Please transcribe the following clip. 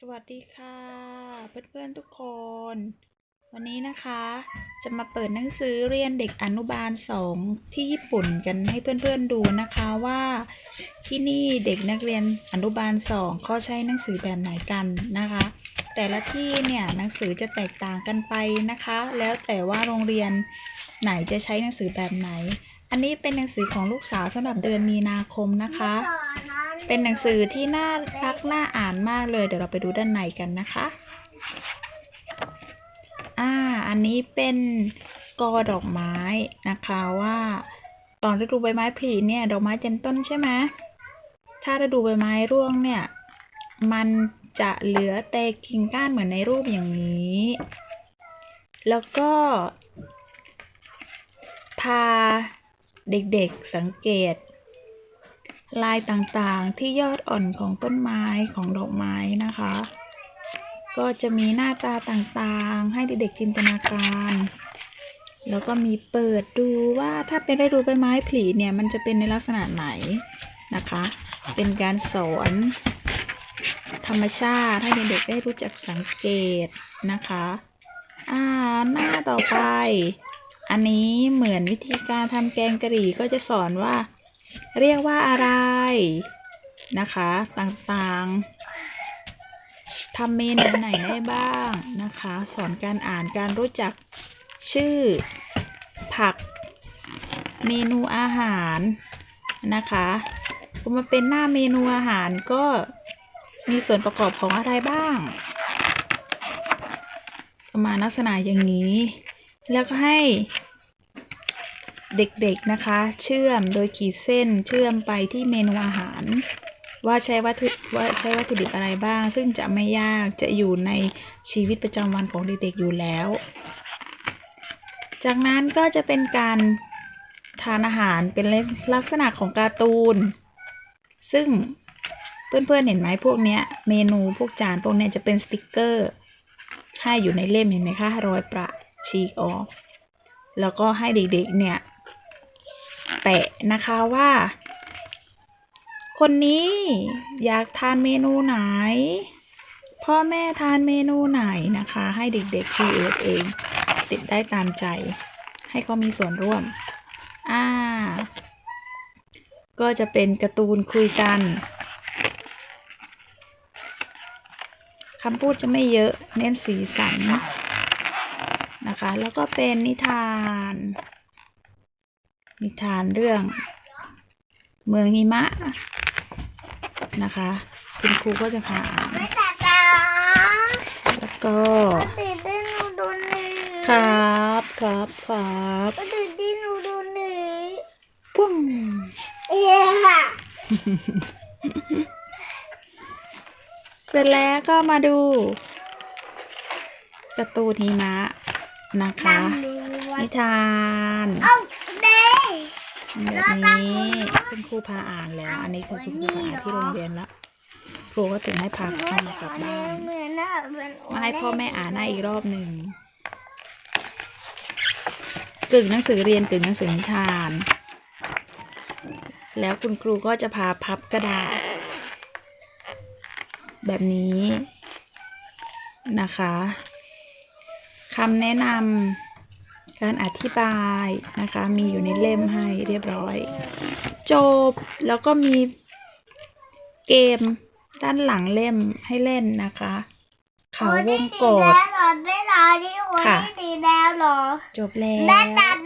สวัสดีค่ะ เพื่อนๆทุกคน วันนี้นะคะ จะมาเปิดหนังสือเรียนเด็กอนุบาลสองที่ญี่ปุ่นกันให้เพื่อนๆดูนะคะว่า ที่นี่เด็กนักเรียนอนุบาลสองเขาใช้หนังสือแบบไหนกันนะคะ แต่ละที่เนี่ยหนังสือจะแตกต่างกันไปนะคะ แล้วแต่ว่าโรงเรียนไหนจะใช้หนังสือแบบไหน อันนี้เป็นหนังสือของลูกสาวสำหรับเดือนมีนาคมนะคะ เป็นหนังสือที่น่ารักน่าอ่านมากเลย เดี๋ยวเราไปดูด้านในกันนะคะอ่าอันนี้เป็นกอดอกไม้นะคะว่าตอนฤดูใบไม้ผลิเนี่ยดอกไม้เต็มต้นใช่ไหมถ้าฤดูใบไม้ร่วงเนี่ยมันจะเหลือแต่กิ่งก้านเหมือนในรูปอย่างนี้ แล้วก็พาเด็กๆสังเกต ลายต่างๆที่ยอดอ่อนของต้นไม้ของดอกไม้นะคะ ก็จะมีหน้าตาต่างๆ ให้เด็กๆจินตนาการ แล้วก็มีเปิดดูว่าถ้าเป็นฤดูใบไม้ผลิเนี่ยมันจะเป็นในลักษณะไหนนะคะ เป็นการสอนธรรมชาติให้เด็กๆได้รู้จักสังเกตนะคะ อ่าหน้าต่อไป อันนี้เหมือนวิธีการทำแกงกะหรี่ก็จะสอนว่า เรียกว่าอะไรนะคะต่างๆทำเมนูไหนได้บ้างนะคะ สอนการอ่านการรู้จักชื่อ ผัก เมนูอาหารนะคะพอมาเป็นหน้าเมนูอาหารก็มีส่วนประกอบของอะไรบ้าง ประมาณลักษณะอย่างนี้ แล้วก็ให้ เด็กๆนะคะ เชื่อมโดยขีดเส้นเชื่อมไปที่เมนูอาหาร ว่าใช้วัตถุว่าใช้วัตถุดิบอะไรบ้าง ซึ่งจะไม่ยากจะอยู่ในชีวิตประจำวันของเด็กๆอยู่แล้ว จากนั้นก็จะเป็นการทานอาหารเป็นลักษณะของการ์ตูน ซึ่งเพื่อนๆเห็นไหมพวกเนี้ยเมนูพวกจานพวกเนี้ยจะเป็นสติกเกอร์ให้อยู่ในเล่มเห็นไหมคะรอยประฉีกออก แล้วก็ให้เด็กๆเนี่ย แปะนะคะว่า คนนี้อยากทานเมนูไหน พ่อแม่ทานเมนูไหนนะคะ ให้เด็กๆคีเอทเอง ติดได้ตามใจ ให้เขามีส่วนร่วม อ่า ก็จะเป็นการ์ตูนคุยกันคำพูดจะไม่เยอะเน้นสีสันนะคะ แล้วก็เป็นนิทาน นิทานเรื่อง เมืองหิมะนะคะ คุณครูก็จะพาอ่านแล้วก็ติดได้หนูโดนหนีครับครับครับก็ติดได้หนูโดนหนีปุ้งเอ๊ะค่ะเสร็จแล้วก็มาดูการ์ตูนหิมะนะคะ นิทานเอา แบบนี้คุณครูพาอ่านแล้ว อันนี้คือคุณครูพาอ่านที่โรงเรียนล้วครูก็ถึงให้พาเข้ามากลับบ้านมาให้พ่อแม่อ่านให้าอีกรอบหนึ่งกึ่งหนังสือเรียนกึ่งหนังสือนิทาน แล้วคุณครูก็จะพาพับกระดาษ แบบนี้นะคะคำแนะนำ การอธิบายนะคะมีอยู่ในเล่มให้เรียบร้อย จบแล้วก็มีเกมด้านหลังเล่มให้เล่นนะคะ เขาวงกดโอ้ยได้สีแดงเหรอได้เหรอที่โอ้ยค่ะได้สีแดงเหรอจบแล้วแม่ตัดนะ